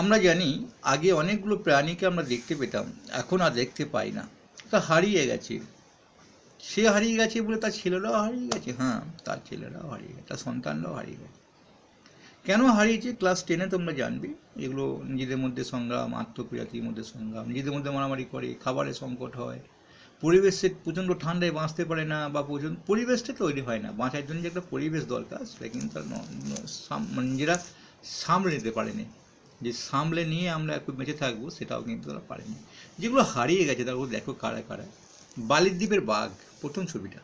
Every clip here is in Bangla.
আমরা জানি আগে অনেকগুলো প্রাণীকে আমরা দেখতে পেতাম, এখন আর দেখতে পাই না। তা হারিয়ে গেছে। সে হারিয়ে গেছে বলে তার ছেলেরাও হারিয়ে গেছে? হ্যাঁ তার ছেলেরাও হারিয়ে গেছে, তার সন্তানরাও হারিয়ে গেছে। কেন হারিয়েছে? ক্লাস টেনে তোমরা জানবে। এগুলো নিজেদের মধ্যে সংগ্রাম আত্মপ্রিয়াতির মধ্যে সংগ্রাম, নিজেদের মধ্যে মারামারি করে খাবারের সংকট হয়। পরিবেশের প্রচণ্ড ঠান্ডায় বাঁচতে পারে না বা প্রচণ্ড, পরিবেশটা তৈরি হয় না। বাঁচার জন্য যে একটা পরিবেশ দরকার, সেটা কিন্তু তারা মানে নিজেরা সামলে নিতে পারেনি। যে সামলে নিয়ে আমরা একটু বেঁচে থাকব, সেটাও কিন্তু তারা পারেনি। যেগুলো হারিয়ে গেছে তারপর দেখো কারা কারা। বালির দ্বীপের বাঘ, প্রথম ছবিটা।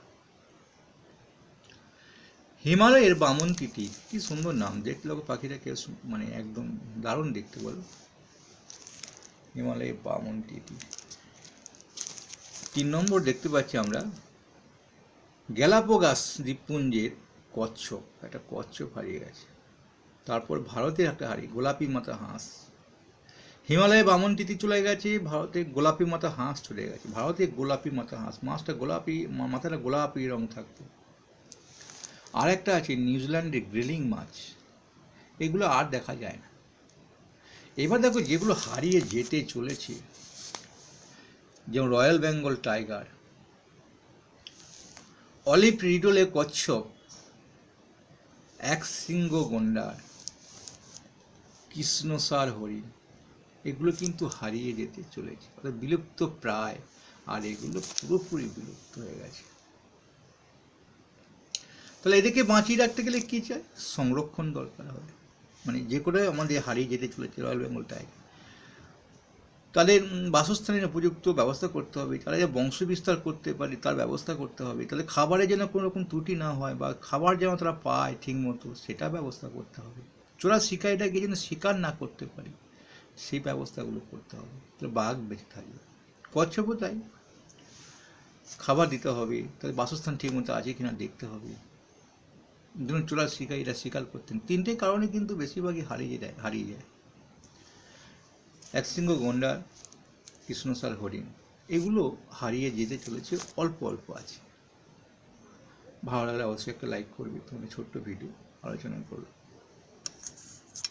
হিমালয়ের বামন তিতি কি সুন্দর নাম। দেখতে লোক পাখিটাকে মানে একদম দারুণ দেখতে বলো। হিমালয়ের বামন তিতি তিন নম্বর দেখতে পাচ্ছি আমরা গ্যালাপোগাস দ্বীপপুঞ্জের কচ্ছপ। একটা কচ্ছপ হারিয়ে গেছে। তারপর ভারতের একটা হারিয়ে গোলাপি মাথা হাঁস। হিমালয়ে বামন তিতি চলে গেছে, ভারতে গোলাপি মাথা হাঁস চলে গেছে। ভারতে গোলাপি মাথা হাঁস, মাছটা গোলাপি মাথাটা গোলাপি রং থাকতো। আর একটা আছে নিউজিল্যান্ডের গ্রিলিং মাছ। এগুলো আর দেখা যায় না। এবার দেখো যেগুলো হারিয়ে যেতে চলেছে, যেমন royal Bengal tiger, olive ridley কচ্ছপ এক সিংহ গন্ডার কৃষ্ণসার হরিণ এগুলো কিন্তু হারিয়ে যেতে চলেছে। অর্থাৎ বিলুপ্ত প্রায়, আর এগুলো পুরোপুরি বিলুপ্ত হয়ে গেছে। তাহলে এদেরকে বাঁচিয়ে রাখতে গেলে কী চাই? সংরক্ষণ দরকার হবে। মানে যে করে আমাদের হারিয়ে যেতে চলেছে রয়্যাল বেঙ্গল টাইগার তাদের বাসস্থানের উপযুক্ত ব্যবস্থা করতে হবে। তারা যে বংশ বিস্তার করতে পারে, তার ব্যবস্থা করতে হবে। তাহলে খাবারে যেন কোনো রকম ত্রুটি না হয় বা খাবার যেন তারা পায় ঠিক মতো সেটা ব্যবস্থা করতে হবে। চোরা শিকারিটাকে যেন শিকার না করতে পারে, সেই ব্যবস্থাগুলো করতে হবে। তাহলে বাঘ বেঁচে থাকবে। কচ্ছপও তাই। খাবার দিতে হবে তাদের বাসস্থান ঠিক মতো আছে কিনা দেখতে হবে। ধরুন চোরা শিকারিরা শিকার করতেন। তিনটে কারণে কিন্তু বেশিরভাগই হারিয়ে যায় হারিয়ে যায়। একশৃঙ্গ গন্ডার কৃষ্ণসার হরিণ, এগুলো হারিয়ে যেতে চলেছে, অল্প অল্প আছে। ভালো লাগলে অবশ্যই একটা লাইক করবে। তোমাদের ছোট্ট ভিডিও আলোচনা করবে